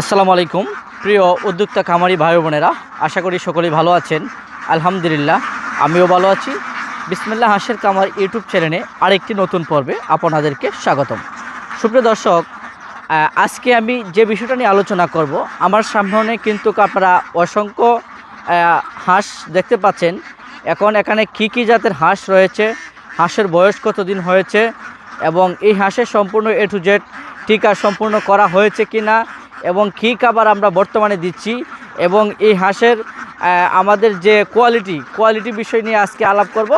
আসসালামু আলাইকুম। প্রিয় উদ্যোক্তা খামারি ভাই বোনেরা, আশা করি সকলেই ভালো আছেন। আলহামদুলিল্লাহ, আমিও ভালো আছি। বিসমিল্লাহ হাঁসের কামার ইউটিউব চ্যানেলে আরেকটি নতুন পর্বে আপনাদেরকে স্বাগতম। সুপ্রিয় দর্শক আজকে আমি যে বিষয়টা নিয়ে আলোচনা করব, আমার সামনে কিন্তু আপনারা অসংখ্য হাঁস দেখতে পাচ্ছেন। এখন এখানে কি কি জাতের হাঁস রয়েছে, হাঁসের বয়স কতদিন হয়েছে, এবং এই হাঁসের সম্পূর্ণ এ টু জেড টিকা সম্পূর্ণ করা হয়েছে কি না এবং কী খাবার আমরা বর্তমানে দিচ্ছি এবং এই হাঁসের আমাদের যে কোয়ালিটি কোয়ালিটি বিষয় নিয়ে আজকে আলাপ করব।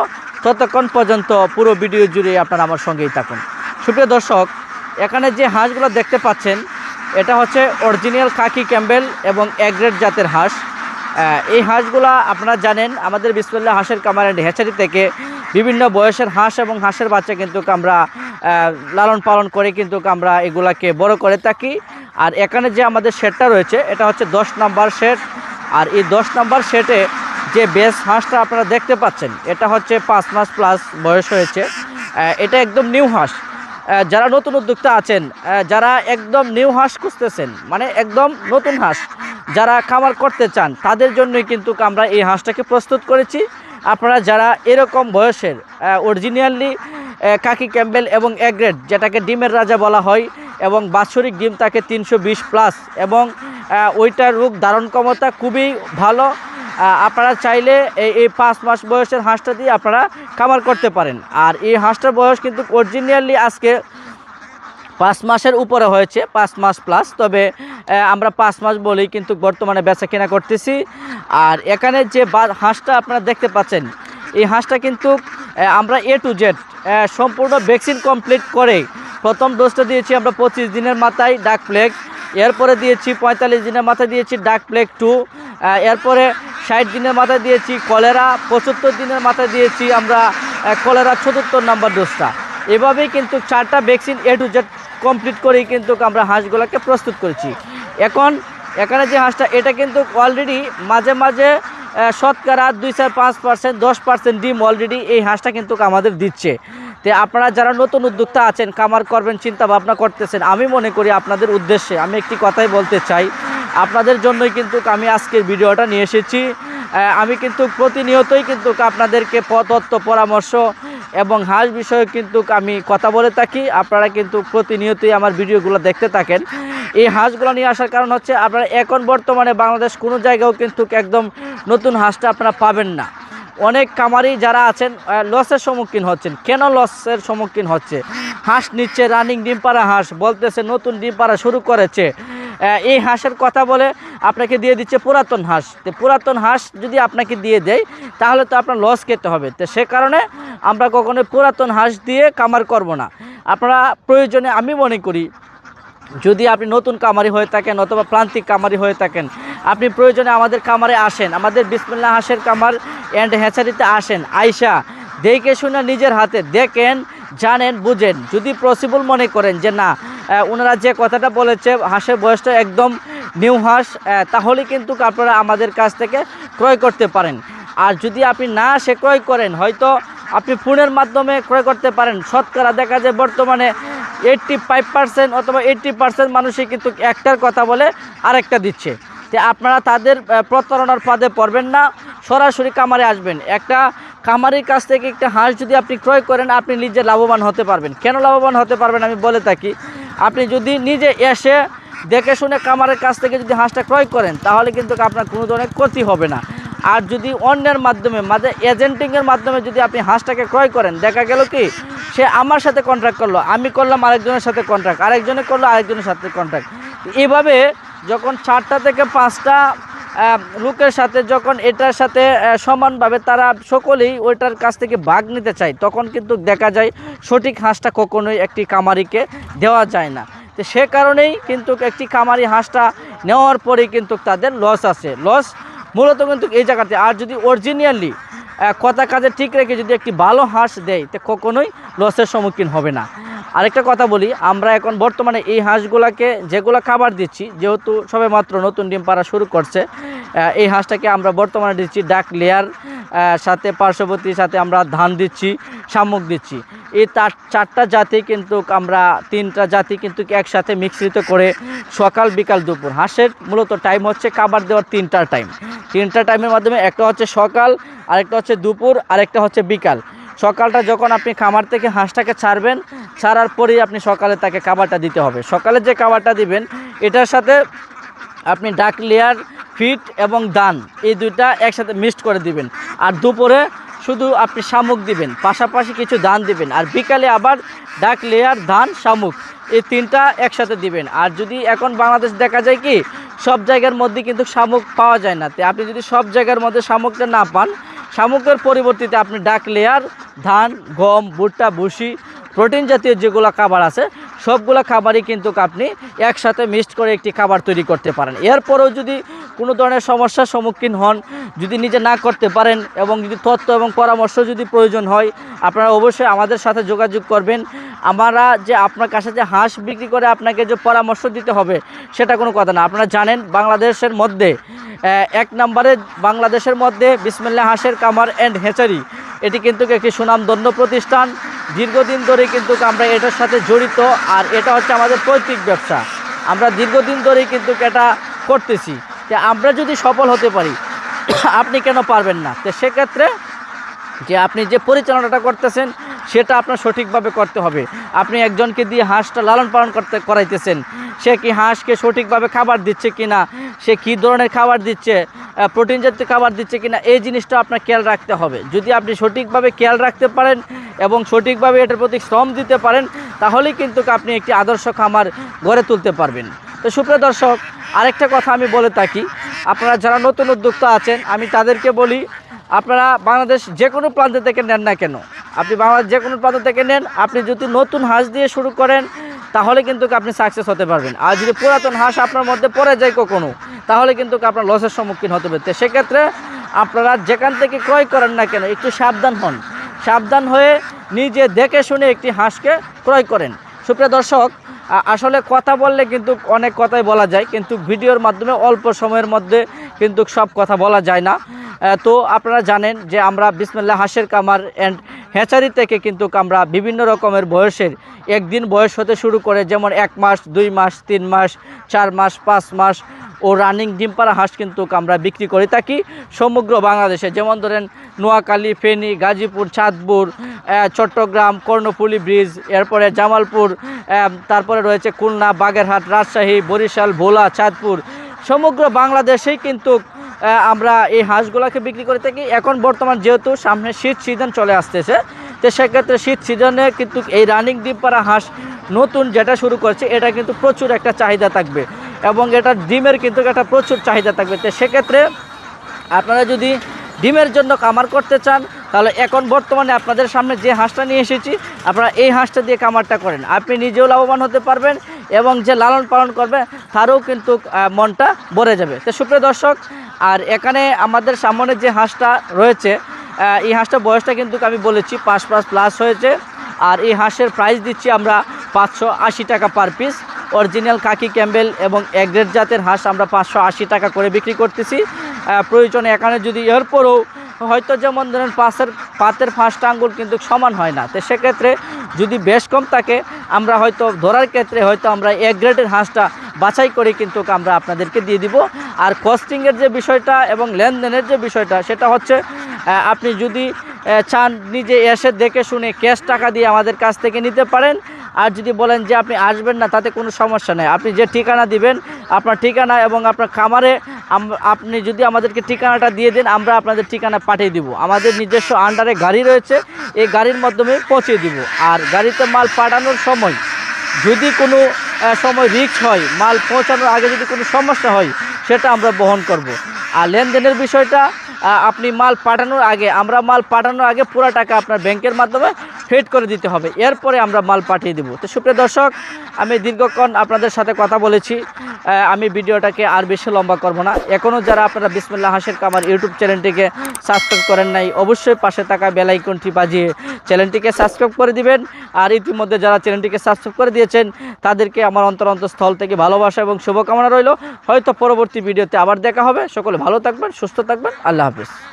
ততক্ষণ পর্যন্ত পুরো ভিডিও জুড়ে আপনারা আমার সঙ্গেই থাকুন। সুপ্রিয় দর্শক, এখানে যে হাঁসগুলো দেখতে পাচ্ছেন, এটা হচ্ছে অরিজিনাল কাকি ক্যাম্বেল এবং এগ্রেড জাতের হাঁস। এই হাঁসগুলা আপনারা জানেন, আমাদের বিসমুল্লাহ হাঁসের কামার অ্যান্ড হ্যাচারি থেকে বিভিন্ন বয়সের হাঁস এবং হাঁসের বাচ্চা কিন্তু আমরা লালন পালন করে কিন্তু আমরা এগুলাকে বড় করে থাকি। আর এখানে যে আমাদের শেডটা রয়েছে, এটা হচ্ছে দশ নাম্বার শেড আর এই দশ নাম্বার শেডে যে বেস হাঁসটা আপনারা দেখতে পাচ্ছেন, এটা হচ্ছে পাঁচ মাস প্লাস বয়স হয়েছে। এটা একদম নিউ হাঁস। যারা নতুন উদ্যোক্তা আছেন যারা একদম নিউ হাঁস খুঁজতেছেন মানে একদম নতুন হাঁস, যারা খামার করতে চান, তাদের জন্যই কিন্তু আমরা এই হাঁসটাকে প্রস্তুত করেছি। আপনারা যারা এরকম বয়সের অরিজিনালি কাকি ক্যাম্বেল এবং এগ্রেড, যেটাকে ডিমের রাজা বলা হয়, এবং বাৎসরিক ডিম তাকে তিনশো বিশ প্লাস এবং ওইটার রোগ ধারণ ক্ষমতা খুবই ভালো। আপনারা চাইলে এই এই পাঁচ মাস বয়সের হাঁসটা দিয়ে আপনারা খামার করতে পারেন। আর এই হাঁসটার বয়স কিন্তু অরিজিনালি আজকে পাঁচ মাসের উপরে হয়েছে, পাঁচ মাস প্লাস তবে আমরা পাঁচ মাস বলেই কিন্তু বর্তমানে বেচা কেনা করতেছি। আর এখানে যে হাঁসটা আপনারা দেখতে পাচ্ছেন, এই হাঁসটা কিন্তু আমরা এ টু জেড সম্পূর্ণ ভ্যাকসিন কমপ্লিট করে প্রথম ডোজটা দিয়েছি আমরা পঁচিশ দিনের মাথায় ডাক প্লেগ। এরপরে দিয়েছি পঁয়তাল্লিশ দিনের মাথায় দিয়েছি ডাক প্লেগ টু। এরপরে ষাট দিনের মাথায় দিয়েছি কলেরা। পঁচাত্তর দিনের মাথায় দিয়েছি আমরা কলেরা চতুর্থ নাম্বার ডোজটা। এভাবেই কিন্তু চারটা vaccine A to Z complete করেই কিন্তু আমরা হাঁসগুলোকে প্রস্তুত করেছি। এখন এখানে যে হাঁসটা, এটা কিন্তু অলরেডি মাঝে মাঝে শতকরা দুই চার পাঁচ পার্সেন্ট, দশ পার্সেন্ট ডিম অলরেডি এই হাঁসটা কিন্তু আমাদের দিচ্ছে। তো আপনারা যারা নতুন উদ্যোক্তা আছেন, কামার করবেন চিন্তা ভাবনা করতেছেন, আমি মনে করি আপনাদের উদ্দেশ্যে আমি একটি কথাই বলতে চাই। আপনাদের জন্যই কিন্তু আমি আজকের ভিডিওটা নিয়ে এসেছি। আমি কিন্তু প্রতিনিয়তই কিন্তু আপনাদেরকে পথত্ব পরামর্শ এবং হাঁস বিষয়ে কিন্তু আমি কথা বলে থাকি। আপনারা কিন্তু প্রতিনিয়তই আমার ভিডিওগুলো দেখতে থাকেন। এই হাঁসগুলো নিয়ে আসার কারণ হচ্ছে, আপনারা এখন বর্তমানে বাংলাদেশ কোনো জায়গাও কিন্তু একদম নতুন হাঁসটা আপনারা পাবেন না। অনেক কামারি যারা আছেন লসের সম্মুখীন হচ্ছেন। কেন লসের সম্মুখীন হচ্ছে? হাঁস নিচ্ছে রানিং ডিম পাড়া হাঁস বলতেছে, নতুন ডিম পাড়া শুরু করেছে। এই হাঁসের কথা বলে আপনাকে দিয়ে দিচ্ছে পুরাতন হাঁস। তো পুরাতন হাঁস যদি আপনাকে দিয়ে দেয়, তাহলে তো আপনার লস খেতে হবে। তো সে কারণে আমরা কখনো পুরাতন হাঁস দিয়ে কামার করব না। আপনারা প্রয়োজনে আমি মনে করি, যদি আপনি নতুন কামারি হয়ে থাকেন অথবা প্রান্তিক কামারি হয়ে থাকেন, আপনি প্রয়োজনে আমাদের কামারে আসেন। আমাদের বিসমিল্লা হাঁসের কামার অ্যান্ড হ্যাচারিতে আসেন। আয়সা দেখে শুনে নিজের হাতে দেখেন, জানেন, বুঝেন। যদি পসিবল মনে করেন যে না ওনারা যে কথাটা বলেছে, হাঁসের বয়সটা একদম নিউ হাঁস তাহলে কিন্তু আপনারা আমাদের কাছ থেকে ক্রয় করতে পারেন। আর যদি আপনি না, সে ক্রয় করেন, হয়তো আপনি ফোনের মাধ্যমে ক্রয় করতে পারেন। শতকরা দেখা যায় বর্তমানে এইট্টি ফাইভ পার্সেন্ট অথবা এইট্টি পার্সেন্ট মানুষই কিন্তু একটার কথা বলে আরেকটা দিচ্ছে। তো আপনারা তাদের প্রতারণার ফাঁদে পড়বেন না, সরাসরি কামারে আসবেন। একটা কামারির কাছ থেকে একটা হাঁস যদি আপনি ক্রয় করেন, আপনি নিজে লাভবান হতে পারবেন। কেন লাভবান হতে পারবেন আমি বলে থাকি, আপনি যদি নিজে এসে দেখে শুনে কামারের কাছ থেকে যদি হাঁসটা ক্রয় করেন, তাহলে কিন্তু আপনার কোনো ধরনের ক্ষতি হবে না। আর যদি অন্যের মাধ্যমে মাঝে এজেন্টিংয়ের মাধ্যমে যদি আপনি হাঁসটাকে ক্রয় করেন, দেখা গেল কি, সে আমার সাথে কন্ট্রাক্ট করল, আমি করলাম আরেকজনের সাথে কন্ট্রাক্ট আরেকজনে করল আরেকজনের সাথে কন্ট্রাক্ট এভাবে যখন চারটা থেকে পাঁচটা লোকের সাথে যখন এটার সাথে সমানভাবে তারা সকলেই ওইটার কাছ থেকে ভাগ নিতে চায়, তখন কিন্তু দেখা যায় সঠিক হাঁসটা কখনোই একটি কামারিকে দেওয়া যায় না। তো সে কারণেই কিন্তু একটি কামারি হাঁসটা নেওয়ার পরেই কিন্তু তাদের লস আছে লস মূলত কিন্তু এই জায়গাতে, আর যদি অরিজিনালি কথা কাজে ঠিক রেখে যদি একটি ভালো হাঁস দেয়, তো কখনোই লসের সম্মুখীন হবে না। আরেকটা কথা বলি, আমরা এখন বর্তমানে এই হাঁসগুলাকে যেগুলো খাবার দিচ্ছি, যেহেতু সবে মাত্র নতুন ডিম পাড়া শুরু করছে এই হাঁসটাকে আমরা বর্তমানে দিচ্ছি ডাক লেয়ার সাথে পার্শ্ববর্তী সাথে আমরা ধান দিচ্ছি, শামুক দিচ্ছি। এই তার চারটা জাতি কিন্তু আমরা, তিনটা জাতি কিন্তু একসাথে মিশ্রিত করে সকাল বিকাল দুপুর। হাঁসের মূলত টাইম হচ্ছে খাবার দেওয়ার তিনটা টাইম তিনটা টাইমের মাধ্যমে একটা হচ্ছে সকাল, আরেকটা হচ্ছে দুপুর, আরেকটা হচ্ছে বিকাল। সকালটা যখন আপনি খামার থেকে হাঁসটাকে ছাড়বেন, ছাড়ার পরেই আপনি সকালে তাকে খাবারটা দিতে হবে। সকালে যে খাবারটা দিবেন, এটার সাথে আপনি ডাক লেয়ার ফিট এবং দান, এই দুইটা একসাথে মিক্সড করে দিবেন। আর দুপুরে শুধু আপনি শামুক দিবেন, পাশাপাশি কিছু দান দিবেন। আর বিকালে আবার ডাক লেয়ার, ধান, শামুক, এই তিনটা একসাথে দিবেন। আর যদি এখন বাংলাদেশ দেখা যায় কি, সব জায়গার মধ্যে কিন্তু শামুক পাওয়া যায় না। আপনি যদি সব জায়গার মধ্যে শামুকটা না পান, শামুকের পরিবর্তিতে আপনি ডাক লেয়ার, ধান, গম, ভুট্টা, ভুসি, প্রোটিন জাতীয় যেগুলো খাবার আছে সবগুলো খাবারই কিন্তু আপনি একসাথে মিক্সড করে একটি খাবার তৈরি করতে পারেন। এরপরেও যদি কোনো ধরনের সমস্যার সম্মুখীন হন, যদি নিজে না করতে পারেন এবং যদি তথ্য এবং পরামর্শ যদি প্রয়োজন হয়, আপনারা অবশ্যই আমাদের সাথে যোগাযোগ করবেন। আমরা যে আপনার কাছে যে হাঁস বিক্রি করে আপনাকে যে পরামর্শ দিতে হবে, সেটা কোনো কথা না। আপনারা জানেন বাংলাদেশের মধ্যে এক নম্বরে বাংলাদেশের মধ্যে বিসমিল্লা হাঁসের কামার অ্যান্ড হেচারি এটি কিন্তু একটি সুনামধন্য প্রতিষ্ঠান। দীর্ঘদিন ধরে কিন্তু আমরা এটার সাথে জড়িত, আর এটা হচ্ছে আমাদের পৈতৃক ব্যবসা। আমরা দীর্ঘদিন ধরেই কিন্তু এটা করতেছি। যে আমরা যদি সফল হতে পারি, আপনি কেন পারবেন না? তো সেক্ষেত্রে যে আপনি যে পরিচালনাটা করতেছেন, সেটা আপনার সঠিকভাবে করতে হবে। আপনি একজনকে দিয়ে হাঁসটা লালন পালন করতে, করাইতেছেন। সে কি হাঁসকে সঠিকভাবে খাবার দিচ্ছে কি না সে কি ধরনের খাবার দিচ্ছে? প্রোটিন জাতীয় খাবার দিচ্ছে কিনা, এই জিনিসটা আপনার খেয়াল রাখতে হবে। যদি আপনি সঠিকভাবে খেয়াল রাখতে পারেন এবং সঠিকভাবে এটার প্রতি শ্রম দিতে পারেন তাহলেই কিন্তু আপনি একটি আদর্শ খামার গড়ে তুলতে পারবেন। তো সুপ্রিয় দর্শক, আরেকটা কথা আমি বলে থাকি, আপনারা যারা নতুন উদ্যোক্তা আছেন, আমি তাদেরকে বলি, আপনারা বাংলাদেশ যে কোনো প্রান্ত থেকে নেন না কেন। আপনি বাংলাদেশ যে কোনো প্রান্ত থেকে নেন, আপনি যদি নতুন হাঁস দিয়ে শুরু করেন তাহলে কিন্তু আপনি সাকসেস হতে পারবেন। আর যদি পুরাতন হাঁস আপনার মধ্যে পড়ে যায় কখনো, তাহলে কিন্তু আপনার লসের সম্মুখীন হতে পারতে সেক্ষেত্রে আপনারা যেখান থেকে ক্রয় করেন না কেন, একটু সাবধান হন। সাবধান হয়ে নিজে দেখে শুনে একটি হাঁসকে ক্রয় করেন। সুপ্রিয় দর্শক আসলে কথা বললে কিন্তু অনেক কথাই বলা যায়, কিন্তু ভিডিওর মাধ্যমে অল্প সময়ের মধ্যে কিন্তু সব কথা বলা যায় না। তো আপনারা জানেন যে আমরা বিসমিল্লা হাঁসের কামার অ্যান্ড হ্যাচারি থেকে কিন্তু আমরা বিভিন্ন রকমের বয়সের, একদিন বয়স হতে শুরু করে যেমন এক মাস, দুই মাস, তিন মাস, চার মাস, পাঁচ মাস, ও রানিং ডিম পাড়া হাঁস কিন্তু আমরা বিক্রি করে থাকি সমগ্র বাংলাদেশে। যেমন ধরেন নোয়াখালী, ফেনী, গাজীপুর, চাঁদপুর চট্টগ্রাম, কর্ণফুলী ব্রিজ, এরপরে জামালপুর তারপরে রয়েছে খুলনা, বাগেরহাট, রাজশাহী, বরিশাল, ভোলা, চাঁদপুর। সমগ্র বাংলাদেশেই কিন্তু আমরা এই হাঁসগুলোকে বিক্রি করে থাকি। এখন বর্তমান যেহেতু সামনে শীত সিজন চলে আসতেছে, তো সেক্ষেত্রে শীত সিজনে কিন্তু এই রানিং ডিম পাড়া হাঁস নতুন যেটা শুরু করছে, এটা কিন্তু প্রচুর একটা চাহিদা থাকবে এবং এটা ডিমের কিন্তু একটা প্রচুর চাহিদা থাকবে। তো সেক্ষেত্রে আপনারা যদি ডিমের জন্য কামার করতে চান, তাহলে এখন বর্তমানে আপনাদের সামনে যে হাঁসটা নিয়ে এসেছি, আপনারা এই হাঁসটা দিয়ে কামারটা করেন। আপনি নিজেও লাভবান হতে পারবেন এবং যে লালন পালন করবে, তারও কিন্তু মনটা ভরে যাবে। তো সুপ্রিয় দর্শক, আর এখানে আমাদের সামনে যে হাঁসটা রয়েছে এই হাঁসটা বয়সটা কিন্তু আমি বলেছি পাঁচ পাঁচ প্লাস হয়েছে। আর এই হাঁসের প্রাইস দিচ্ছি আমরা পাঁচশো আশি টাকা per piece original khaki Campbell এবং এগ্রেড জাতের হাঁস আমরা পাঁচশো আশি টাকা করে বিক্রি করতেছি। প্রয়োজনে এখানে যদি এরপরও হয়তো যেমন ধরেন পাশের পাতের ফাঁসটা আঙ্গুল কিন্তু সমান হয় না। তো সেক্ষেত্রে যদি বেশ কম থাকে, আমরা হয়তো ধরার ক্ষেত্রে হয়তো আমরা এক গ্রেডের হাঁসটা বাছাই করে কিন্তু আমরা আপনাদেরকে দিয়ে দিব। আর কস্টিংয়ের যে বিষয়টা এবং লেনদেনের যে বিষয়টা, সেটা হচ্ছে আপনি যদি চান নিজে এসে দেখে শুনে ক্যাশ টাকা দিয়ে আমাদের কাছ থেকে নিতে পারেন। আর যদি বলেন যে আপনি আসবেন না, তাতে কোনো সমস্যা নেই। আপনি যে ঠিকানা দিবেন, আপনার ঠিকানা এবং আপনার খামারে আপনি যদি আমাদেরকে ঠিকানাটা দিয়ে দেন, আমরা আপনাদের ঠিকানা পাঠিয়ে দিব। আমাদের নিজস্ব আন্ডারে গাড়ি রয়েছে, এই গাড়ির মাধ্যমে পৌঁছে দিব। আর গাড়িতে মাল পাঠানোর সময় যদি কোনো সময় রিস্ক হয়, মাল পৌঁছানোর আগে যদি কোনো সমস্যা হয়, সেটা আমরা বহন করব। আর লেনদেনের বিষয়টা আপনি মাল পাঠানোর আগে, আমরা মাল পাঠানোর আগে পুরো টাকা আপনার ব্যাংকের মাধ্যমে ফেড করে দিতে হবে। এরপরে আমরা মাল পাঠিয়ে দেবো। তো সুপ্রিয় দর্শক, আমি দীর্ঘক্ষণ আপনাদের সাথে কথা বলেছি। আমি ভিডিওটাকে আর বেশি লম্বা করব না। এখনও যারা আপনারা বিসমুল্লাহ হাসের কামার ইউটিউব চ্যানেলটিকে সাবস্ক্রাইব করেন নাই, অবশ্যই পাশে থাকা বেলাইকনটি বাজিয়ে চ্যানেলটিকে সাবস্ক্রাইব করে দিবেন। আর ইতিমধ্যে যারা চ্যানেলটিকে সাবস্ক্রাইব করে দিয়েছেন, তাদেরকে আমার অন্তর স্থল থেকে ভালোবাসা এবং শুভকামনা রইল। হয়তো পরবর্তী ভিডিওতে আবার দেখা হবে। সকলে ভালো থাকবেন, সুস্থ থাকবেন। আল্লাহ Chaves.